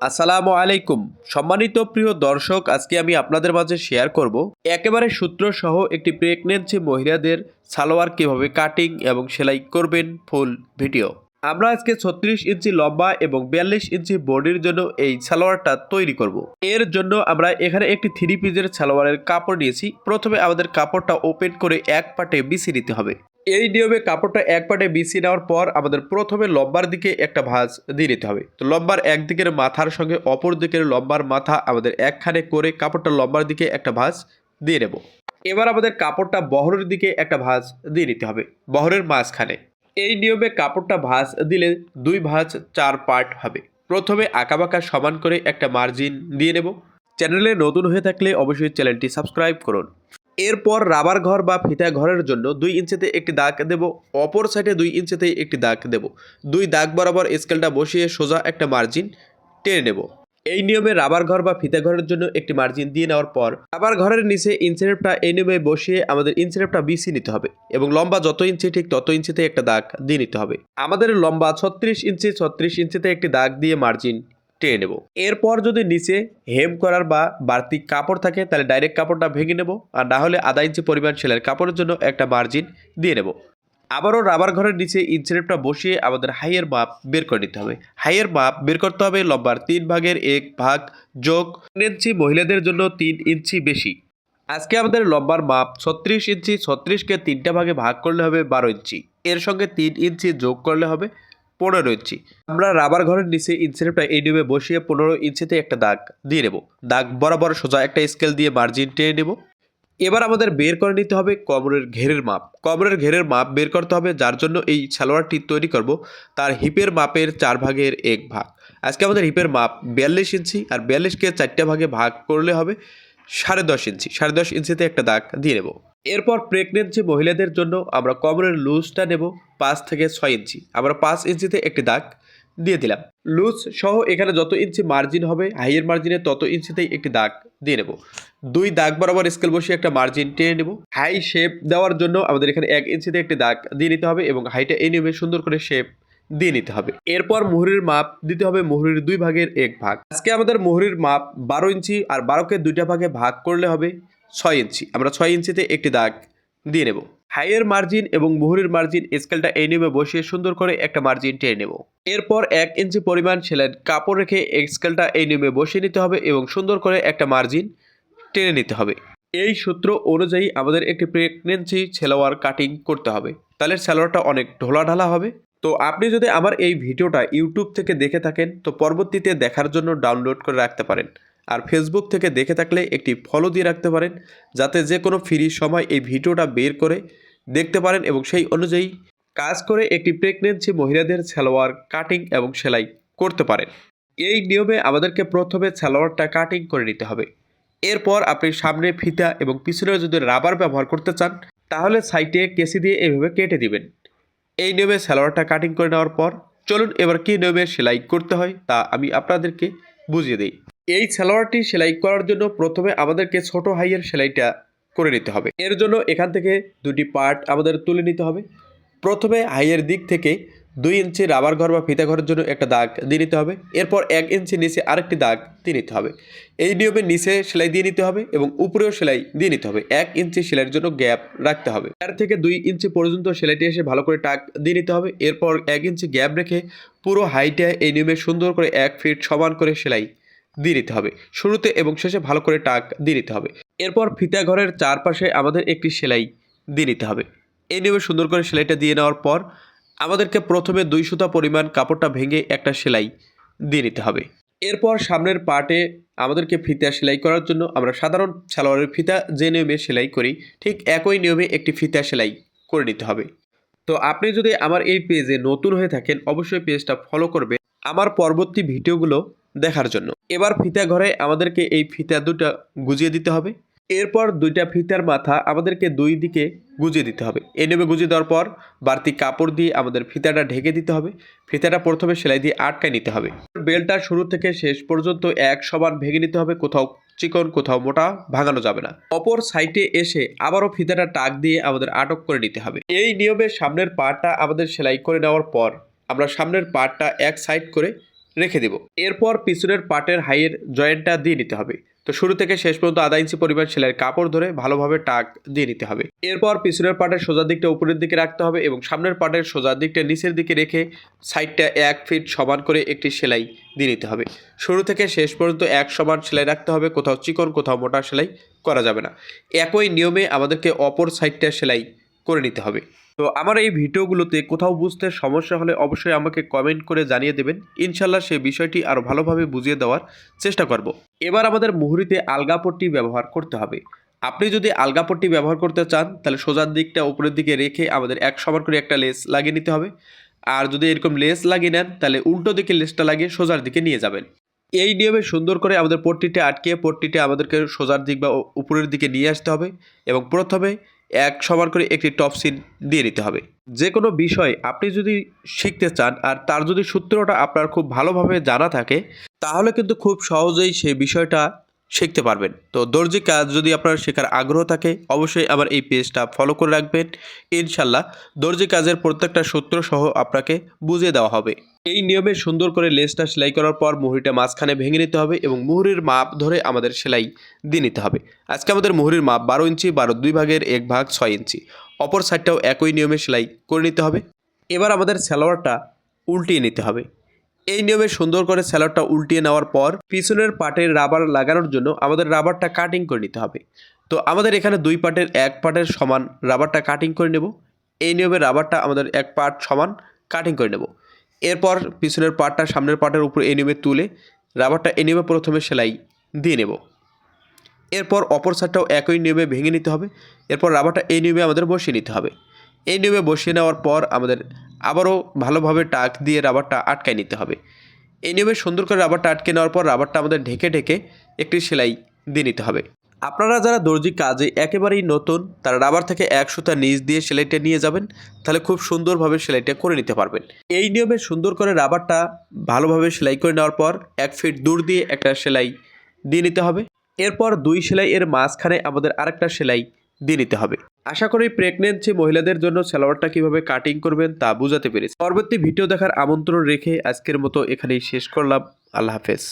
আসসালামু আলাইকুম। সম্মানিত প্রিয় দর্শক, আজকে আমি আপনাদের মাঝে শেয়ার করব একেবারে সূত্র সহ একটি প্রেগনেন্সি মহিলাদের সালোয়ার কীভাবে কাটিং এবং সেলাই করবেন ফুল ভিডিও আমরা আজকে ছত্রিশ ইঞ্চি লম্বা এবং বিয়াল্লিশ ইঞ্চি বডির জন্য এই সালোয়ারটা তৈরি করব। এর জন্য আমরা এখানে একটি থ্রি পিসের সালোয়ারের কাপড় নিয়েছি। প্রথমে আমাদের কাপড়টা ওপেন করে এক পাটে বিছিয়ে নিতে হবে। এই নিয়মে কাপড়টা এক পাটে বিছিয়ে নেওয়ার পর আমাদের প্রথমে লম্বার দিকে একটা ভাঁজ দিয়ে নিতে হবে। তো লম্বার এক দিকের মাথার সঙ্গে অপর দিকের লম্বার মাথা আমাদের একখানে করে কাপড়টা লম্বার দিকে একটা ভাঁজ দিয়ে নেব। এবার আমাদের কাপড়টা বহরের দিকে একটা ভাঁজ দিয়ে নিতে হবে, বহরের মাঝখানে। এই নিয়মে কাপড়টা ভাঁজ দিলে দুই ভাঁজ চার পার্ট হবে। প্রথমে আঁকাবাঁকা সমান করে একটা মার্জিন দিয়ে নেব। চ্যানেলে নতুন হয়ে থাকলে অবশ্যই চ্যানেলটি সাবস্ক্রাইব করুন। এরপর রাবার ঘর বা ফিতা ঘরের জন্য দুই ইঞ্চিতে একটি দাগ দেব, অপর সাইডে দুই ইঞ্চিতে একটি দাগ দেব। দুই দাগ বরাবর স্কেলটা বসিয়ে সোজা একটা মার্জিন টেনে নেব। এই নিয়মে রাবার ঘর বা ফিতা ঘরের জন্য একটি মার্জিন দিয়ে নেওয়ার পর রাবার ঘরের নিচে ইঞ্চিরেপটা এই নিয়মে বসিয়ে আমাদের ইঞ্চিরেপটা বিছিয়ে নিতে হবে এবং লম্বা যত ইঞ্চি ঠিক তত ইঞ্চিতে একটা দাগ দিয়ে নিতে হবে। আমাদের লম্বা ছত্রিশ ইঞ্চি ছত্রিশ ইঞ্চিতে একটি দাগ দিয়ে মার্জিন টেনে নেব। এরপর যদি নিচে হেম করার বা বাড়তি কাপড় থাকে, তাহলে ডাইরেক্ট কাপড়টা ভেঙে নেব আর না হলে আধা ইঞ্চি পরিমাণ সেলাইয়ের কাপড়ের জন্য একটা মার্জিন দিয়ে নেব। আবারও রাবার ঘরের নিচে ইঞ্চিরেপটা বসিয়ে আমাদের হাইয়ের মাপ বের করে নিতে হবে। হাইয়ের মাপ বের করতে হবে লম্বার তিন ভাগের এক ভাগ যোগ ইঞ্চি মহিলাদের জন্য তিন ইঞ্চি বেশি। আজকে আমাদের লম্বার মাপ ছত্রিশ ইঞ্চি, ছত্রিশকে তিনটা ভাগে ভাগ করলে হবে বারো ইঞ্চি। এর সঙ্গে তিন ইঞ্চি যোগ করলে হবে পনেরো ইঞ্চি আমরা রাবার ঘরের নিচে ইঞ্চিরেপটা এই নিয়মে বসিয়ে পনেরো ইঞ্চিতে একটা দাগ দিয়ে নেব। দাগ বরাবর সোজা একটা স্কেল দিয়ে মার্জিন টেনে নেব। এবার আমাদের বের করে নিতে হবে কোমরের ঘেরের মাপ। কোমরের ঘেরের মাপ বের করতে হবে, যার জন্য এই সালোয়ারটি তৈরি করব। তার হিপের মাপের চার ভাগের এক ভাগ। আজকে আমাদের হিপের মাপ বিয়াল্লিশ ইঞ্চি, আর বিয়াল্লিশকে চারটে ভাগে ভাগ করলে হবে সাড়ে দশ ইঞ্চি। সাড়ে দশ ইঞ্চিতে একটা দাগ দিয়ে নেব। এরপর প্রেগনেন্সি মহিলাদের জন্য আমরা কোমরের লুজটা নেব। পাঁচ থেকে ছয় ইঞ্চি। আমরা পাঁচ ইঞ্চিতে একটি দাগ দিয়ে দিলাম। লুজ সহ এখানে যত ইঞ্চি মার্জিন হবে, হাইয়ের মার্জিনে তত ইঞ্চিতেই একটি দাগ দিয়ে নেব। দুই দাগ বরাবর স্কেল বসিয়ে একটা মার্জিন টেনে নেব। হাই শেপ দেওয়ার জন্য আমাদের এখানে এক ইঞ্চিতে একটি দাগ দিয়ে নিতে হবে এবং হাইটা এই নিয়মে সুন্দর করে শেপ দিয়ে নিতে হবে। এরপর মুহুরির মাপ দিতে হবে মুহুরির দুই ভাগের এক ভাগ। আজকে আমাদের মুহুরির মাপ বারো ইঞ্চি আর বারোকে দুইটা ভাগে ভাগ করলে হবে ছয় ইঞ্চি। আমরা ছয় ইঞ্চিতে একটি দাগ দিয়ে নেব। হাইয়ের মার্জিন এবং মুহুরির মার্জিন স্কেলটা এই নিয়মে বসিয়ে সুন্দর করে একটা মার্জিন টেনে নেব। এরপর এক ইঞ্চি পরিমাণ সেলাইয়ের কাপড় রেখে স্কেলটা এই নিয়মে বসিয়ে নিতে হবে এবং সুন্দর করে একটা মার্জিন টেনে নিতে হবে। এই সূত্র অনুযায়ী আমাদের একটি প্রেগনেন্সি সেলোয়ার কাটিং করতে হবে। তাহলে সেলোয়ারটা অনেক ঢোলাঢালা হবে। তো আপনি যদি আমার এই ভিডিওটা ইউটিউব থেকে দেখে থাকেন, তো পরবর্তীতে দেখার জন্য ডাউনলোড করে রাখতে পারেন। আর ফেসবুক থেকে দেখে থাকলে একটি ফলো দিয়ে রাখতে পারেন, যাতে যে কোনো ফ্রি সময় এই ভিডিওটা বের করে দেখতে পারেন এবং সেই অনুযায়ী কাজ করে একটি প্রেগনেন্সি মহিলাদের সালোয়ার কাটিং এবং সেলাই করতে পারেন। এই নিয়মে আমাদেরকে প্রথমে সালোয়ারটা কাটিং করে নিতে হবে। এরপর আপনি সামনে ফিতা এবং পিছনে যদি রাবার ব্যবহার করতে চান, তাহলে সাইটে কেসি দিয়ে এভাবে কেটে দিবেন। এই নিয়মে সালোয়ারটা কাটিং করে নেওয়ার পর, চলুন এবার কী নিয়মে সেলাই করতে হয় তা আমি আপনাদেরকে বুঝিয়ে দিই। এই সালোয়ারটি সেলাই করার জন্য প্রথমে আমাদেরকে ছোট হাইয়ের সেলাইটা করে নিতে হবে। এর জন্য এখান থেকে দুটি পার্ট আমাদের তুলে নিতে হবে। প্রথমে হাইয়ের দিক থেকে দুই ইঞ্চি রাবার ঘর বা ফিতা ঘরের জন্য একটা দাগ দিয়ে নিতে হবে। এরপর এক ইঞ্চি নিচে আরেকটি দাগ দিয়ে নিতে হবে। এই নিয়মে নিচে সেলাই দিয়ে নিতে হবে এবং উপরেও সেলাই দিয়ে নিতে হবে। এক ইঞ্চি সেলাইয়ের জন্য গ্যাপ রাখতে হবে। চার থেকে দুই ইঞ্চি পর্যন্ত সেলাইটি এসে ভালো করে টাক দিয়ে নিতে হবে। এরপর এক ইঞ্চি গ্যাপ রেখে পুরো হাইটে এই নিয়মে সুন্দর করে এক ফিট সমান করে সেলাই দিয়ে নিতে হবে। শুরুতে এবং শেষে ভালো করে টাক দিয়ে নিতে হবে। এরপর ফিতা ঘরের চারপাশে আমাদের একটি সেলাই দিয়ে নিতে হবে। এই নিয়মে সুন্দর করে সেলাইটা দিয়ে নেওয়ার পর আমাদেরকে প্রথমে দুই সুতা পরিমাণ কাপড়টা ভেঙে একটা সেলাই দিয়ে নিতে হবে। এরপর সামনের পার্টে আমাদেরকে ফিতা সেলাই করার জন্য আমরা সাধারণ সালোয়ারের ফিতা যে নিয়মে সেলাই করি, ঠিক একই নিয়মে একটি ফিতা সেলাই করে নিতে হবে। তো আপনি যদি আমার এই পেজে নতুন হয়ে থাকেন, অবশ্যই পেজটা ফলো করবে আমার পরবর্তী ভিডিওগুলো দেখার জন্য। এবার ফিতা ঘরে আমাদেরকে এই ফিতা দুটা গুজিয়ে দিতে হবে। এরপর দুইটা ফিতার মাথা আমাদেরকে দুই দিকে গুজিয়ে দিতে হবে। এই নেমে গুজিয়ে দেওয়ার পর বাড়তি কাপড় দিয়ে আমাদের ফিতাটা ঢেকে দিতে হবে। ফিতাটা প্রথমে সেলাই দিয়ে আটকায় নিতে হবে। বেলটা শুরু থেকে শেষ পর্যন্ত এক সমান ভেঙে নিতে হবে। কোথাও চিকন, কোথাও মোটা ভাঙানো যাবে না। অপর সাইডে এসে আবারও ফিতাটা টাক দিয়ে আমাদের আটক করে নিতে হবে। এই নিয়মে সামনের পার্টটা আমাদের সেলাই করে নেওয়ার পর আমরা সামনের পার্টটা এক সাইড করে রেখে দেব। এরপর পিছনের পাটের হাইয়ের জয়েন্টটা দিয়ে নিতে হবে। তো শুরু থেকে শেষ পর্যন্ত আধা ইঞ্চি পরিমাণ সেলাইয়ের কাপড় ধরে ভালোভাবে টাক দিয়ে নিতে হবে। এরপর পিছনের পাটের সোজা দিকটা উপরের দিকে রাখতে হবে এবং সামনের পাটের সোজা দিকটা নিচের দিকে রেখে সাইডটা এক ফিট সমান করে একটি সেলাই দিয়ে নিতে হবে। শুরু থেকে শেষ পর্যন্ত এক সমান সেলাই রাখতে হবে, কোথাও চিকন, কোথাও মোটা সেলাই করা যাবে না। একই নিয়মে আমাদেরকে অপর সাইডটা সেলাই করে নিতে হবে। তো আমার এই ভিডিওগুলোতে কোথাও বুঝতে সমস্যা হলে অবশ্যই আমাকে কমেন্ট করে জানিয়ে দেবেন। ইনশাল্লাহ সে বিষয়টি আরও ভালোভাবে বুঝিয়ে দেওয়ার চেষ্টা করব। এবার আমাদের মুহুরিতে আলগাপট্টি ব্যবহার করতে হবে। আপনি যদি আলগাপট্টি ব্যবহার করতে চান, তাহলে সোজার দিকটা উপরের দিকে রেখে আমাদের এক সমান করে একটা লেস লাগিয়ে নিতে হবে। আর যদি এরকম লেস লাগিয়ে নেন, তাহলে উল্টো দিকে লেসটা লাগিয়ে সোজার দিকে নিয়ে যাবেন। এই নিয়মে সুন্দর করে আমাদের পট্টিটা আটকে পট্টিটা আমাদেরকে সোজার দিক বা উপরের দিকে নিয়ে আসতে হবে। এবং প্রথমে এক সমান করে একটি টপ সিন দিয়ে নিতে হবে। যে কোনো বিষয় আপনি যদি শিখতে চান আর তার যদি সূত্রটা আপনার খুব ভালোভাবে জানা থাকে, তাহলে কিন্তু খুব সহজেই সেই বিষয়টা শিখতে পারবেন। তো দর্জি কাজ যদি আপনার শেখার আগ্রহ থাকে, অবশ্যই আমার এই পেজটা ফলো করে রাখবেন। ইনশাল্লাহ দর্জি কাজের প্রত্যেকটা সূত্র সহ আপনাকে বুঝিয়ে দেওয়া হবে। এই নিয়মে সুন্দর করে লেসটা সেলাই করার পর মুহুরিটা মাঝখানে ভেঙে নিতে হবে এবং মুহুরির মাপ ধরে আমাদের সেলাই দিয়ে নিতে হবে। আজকে আমাদের মুহুরির মাপ বারো ইঞ্চি, বারো দুই ভাগের এক ভাগ ছয় ইঞ্চি। অপর সাইডটাও একই নিয়মে সেলাই করে নিতে হবে। এবার আমাদের সালোয়ারটা উল্টিয়ে নিতে হবে। এই নিয়মে সুন্দর করে স্যালাডটা উল্টিয়ে নেওয়ার পর পিছনের পাটের রাবার লাগানোর জন্য আমাদের রাবারটা কাটিং করে নিতে হবে। তো আমাদের এখানে দুই পাটের এক পাটের সমান রাবারটা কাটিং করে নেব। এই নিয়মে রাবারটা আমাদের এক পার্ট সমান কাটিং করে নেব। এরপর পিছনের পাটটা সামনের পাটের উপর এই নিয়মে তুলে রাবারটা এই নিয়মে প্রথমে সেলাই দিয়ে নেব। এরপর অপর সাইডটাও একই নিয়মে ভেঙে নিতে হবে। এরপর রাবারটা এই নিয়মে আমাদের বসিয়ে নিতে হবে। এই নিয়মে বসিয়ে নেওয়ার পর আমাদের আবারও ভালোভাবে টাক দিয়ে রাবারটা আটকায় নিতে হবে। এই নিয়মে সুন্দর করে রাবারটা আটকে নেওয়ার পর রাবারটা আমাদের ঢেকে ঢেকে একটি সেলাই দিয়ে নিতে হবে। আপনারা যারা দর্জি কাজে একেবারেই নতুন, তারা রাবার থেকে এক সুতা নিচ দিয়ে সেলাইটা নিয়ে যাবেন, তাহলে খুব সুন্দরভাবে সেলাইটা করে নিতে পারবেন। এই নিয়মে সুন্দর করে রাবারটা ভালোভাবে সেলাই করে নেওয়ার পর এক ফিট দূর দিয়ে একটা সেলাই দিয়ে নিতে হবে। এরপর দুই সেলাই এর মাঝখানে আমাদের আরেকটা সেলাই দিয়ে নিতে হবে। আশা করি প্রেগনেন্সি মহিলাদের জন্য সালোয়ারটা কীভাবে কাটিং করবেন তা বুঝাতে পেরেছি। পরবর্তী ভিডিও দেখার আমন্ত্রণ রেখে আজকের মতো এখানেই শেষ করলাম। আল্লাহ হাফেজ।